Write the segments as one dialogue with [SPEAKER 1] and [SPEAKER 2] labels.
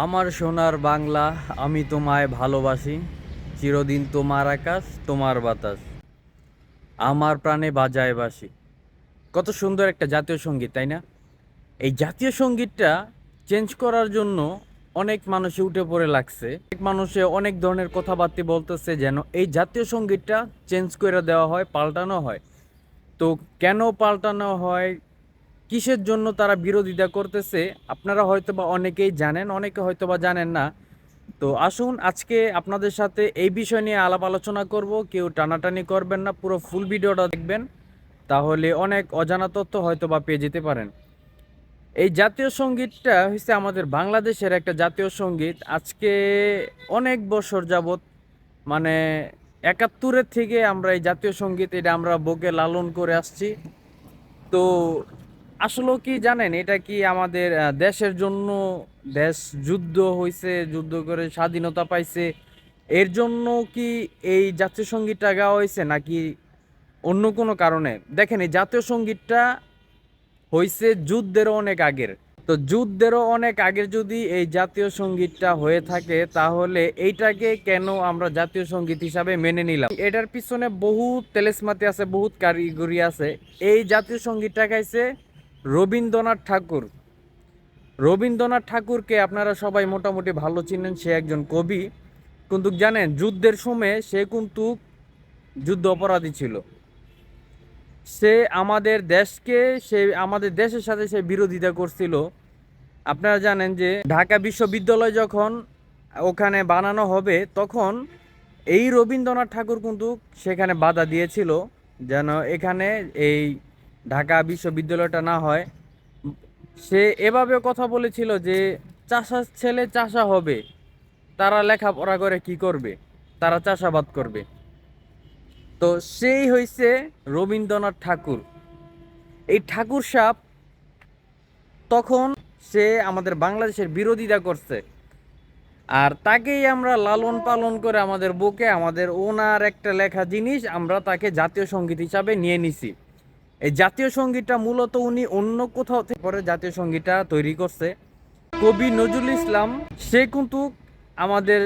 [SPEAKER 1] আমার সোনার বাংলা, আমি তোমায় ভালোবাসি, চিরদিন তোমার আকাশ, তোমার বাতাস। আমার প্রাণে বাজায় বাসি কত সুন্দর একটা জাতীয় সংগীত, তাই না? এই জাতীয় সঙ্গীতটা চেঞ্জ করার জন্য অনেক মানুষে উঠে পড়ে লাগছে। অনেক মানুষে অনেক ধরনের কথাবার্তা বলতেছে যেন এই জাতীয় সঙ্গীতটা চেঞ্জ করে দেওয়া হয়, পাল্টানো হয়। তো কেন পাল্টানো হয়? কিসের জন্য তারা বিরোধিতা করতেছে? আপনারা হয়তো বা অনেকেই জানেন, অনেকে হয়তো বা জানেন না। তো আসুন আজকে আপনাদের সাথে এই বিষয় নিয়ে আলাপ আলোচনা করব। কেউ টানাটানি করবেন না, পুরো ফুল ভিডিওটা দেখবেন। তাহলে অনেক অজানা তথ্য হয়তো বা পেয়ে যেতে পারেন। এই জাতীয় সঙ্গীতটা হচ্ছে আমাদের বাংলাদেশের একটা জাতীয় সংগীত। আজকে অনেক বছর যাবৎ মানে একাত্তরের থেকে আমরা এই জাতীয় সংগীত এটা আমরা বুকে লালন করে আসছি। তো আসলে কি জানেন, এটা কি আমাদের দেশের জন্য দেশ যুদ্ধ হয়েছে যুদ্ধ করে স্বাধীনতা পাইছে, এর জন্য কি এই জাতীয় সঙ্গীতটা গাওয়া হয়েছে নাকি অন্য কোনো কারণে? দেখেন, এই জাতীয় সঙ্গীতটা হয়েছে যুদ্ধেরও অনেক আগের। তো যুদ্ধেরও অনেক আগের যদি এই জাতীয় সঙ্গীতটা হয়ে থাকে, তাহলে এইটাকে কেন আমরা জাতীয় সংগীত হিসাবে মেনে নিলাম? এটার পিছনে বহুত তেলেসমাতি আছে, বহুত কারিগরি আছে। এই জাতীয় সঙ্গীতটা গাইছে রবীন্দ্রনাথ ঠাকুর। রবীন্দ্রনাথ ঠাকুরকে আপনারা সবাই মোটামুটি ভালো চিনেন, সে একজন কবি। কিন্তু জানেন, যুদ্ধের সময় সে কিন্তু যুদ্ধ অপরাধী ছিল। সে আমাদের দেশকে, সে আমাদের দেশের সাথে সে বিরোধিতা করছিল। আপনারা জানেন যে, ঢাকা বিশ্ববিদ্যালয় যখন ওখানে বানানো হবে, তখন এই রবীন্দ্রনাথ ঠাকুর কিন্তু সেখানে বাধা দিয়েছিল, যেন এখানে এই ঢাকা বিশ্ববিদ্যালয়টা না হয়, সে এভাবে কথা বলেছিল যে চাষার ছেলে চাষা হবে, তারা লেখাপড়া করে কি করবে? তারা চাষাবাদ করবে। তো সেই হইছে রবীন্দ্রনাথ ঠাকুর। এই ঠাকুর সাপ তখন সে আমাদের বাংলাদেশের বিরোধিতা করছে। আর তাকেই আমরা লালন পালন করে আমাদের বুকে আমাদের ওনার একটা লেখা জিনিস আমরা তাকে জাতীয় সংগীত হিসাবে নিয়ে নিছি। এই জাতীয় সঙ্গীতটা মূলত উনি অন্য কোথাও থেকে পরে জাতীয় সঙ্গীতটা তৈরি করছে। কবি নজরুল ইসলাম, সে কিন্তু আমাদের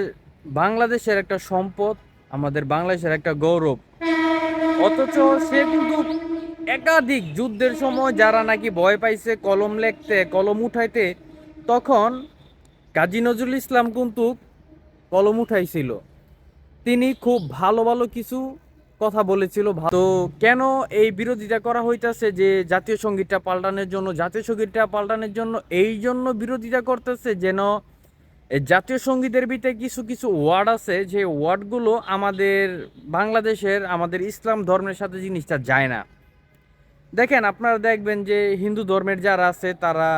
[SPEAKER 1] বাংলাদেশের একটা সম্পদ, আমাদের বাংলাদেশের একটা গৌরব। অথচ সে কিন্তু একাধিক যুদ্ধের সময় যারা নাকি ভয় পাইছে, কলম লেখতে, কলম উঠাইতে, তখন কাজী নজরুল ইসলাম কিন্তু কলম উঠাইছিল। তিনি খুব ভালো ভালো কিছু কথা বলেছিল তো কেন এই বিরোধিতা করা হইতাছে যে জাতীয় সঙ্গীতটা পাল্টানোর জন্য, জাতীয় সঙ্গীতটা পাল্টানোর জন্য, এই জন্য বিরোধিতা করতেছে যেন জাতীয় সঙ্গীতের ভিতরে কিছু কিছু ওয়ার্ড আছে যে ওয়ার্ডগুলো আমাদের বাংলাদেশের, আমাদের ইসলাম ধর্মের সাথে জিনিসটা যায় না। দেখেন আপনারা দেখবেন যে হিন্দু ধর্মের যারা আছে, তারা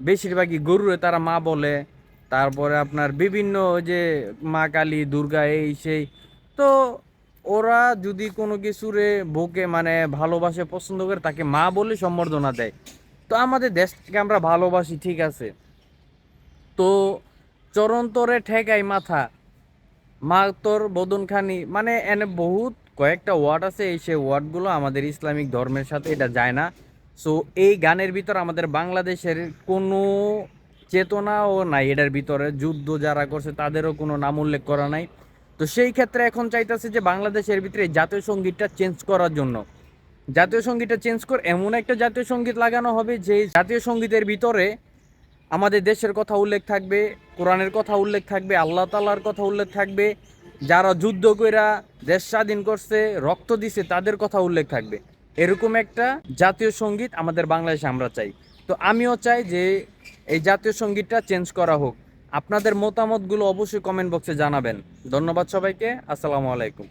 [SPEAKER 1] বেশিরভাগই গরুরে তারা মা বলে, তারপরে আপনার বিভিন্ন যে মা কালী, দুর্গা, এই, সেই। তো ওরা যদি কোনো কিছুরে বুকে মানে ভালোবাসে, পছন্দ করে, তাকে মা বলে সম্বর্ধনা দেয়। তো আমাদের দেশকে আমরা ভালোবাসি, ঠিক আছে। তো চরন্তরে ঠেকাই মাথা। মা তোর বদনখানি মানে এনে বহুত কয়েকটা ওয়ার্ড আছে, এই সেই ওয়ার্ডগুলো আমাদের ইসলামিক ধর্মের সাথে এটা যায় না। সো এই গানের ভিতর আমাদের বাংলাদেশের কোনো চেতনাও নাই, এটার ভিতরে। যুদ্ধ যারা করছে, তাদেরও কোনো নাম উল্লেখ করা নাই। তো সেই ক্ষেত্রে এখন চাইতেছে যে বাংলাদেশের ভিতরে জাতীয় সঙ্গীতটা চেঞ্জ করার জন্য। জাতীয় সঙ্গীতটা চেঞ্জ করে, এমন একটা জাতীয় সংগীত লাগানো হবে যে জাতীয় সঙ্গীতের ভিতরে আমাদের দেশের কথা উল্লেখ থাকবে, কোরআনের কথা উল্লেখ থাকবে, আল্লাহ তালার কথা উল্লেখ থাকবে, যারা যুদ্ধ কইরা দেশ স্বাধীন করছে, রক্ত দিছে, তাদের কথা উল্লেখ থাকবে। এরকম একটা জাতীয় সংগীত আমাদের বাংলাদেশে আমরা চাই। তো আমিও চাই যে এই জাতীয় সঙ্গীতটা চেঞ্জ করা হোক। আপনাদের মতামতগুলো অবশ্যই কমেন্ট বক্সে জানাবেন। ধন্যবাদ সবাইকে আসসালামু আলাইকুম।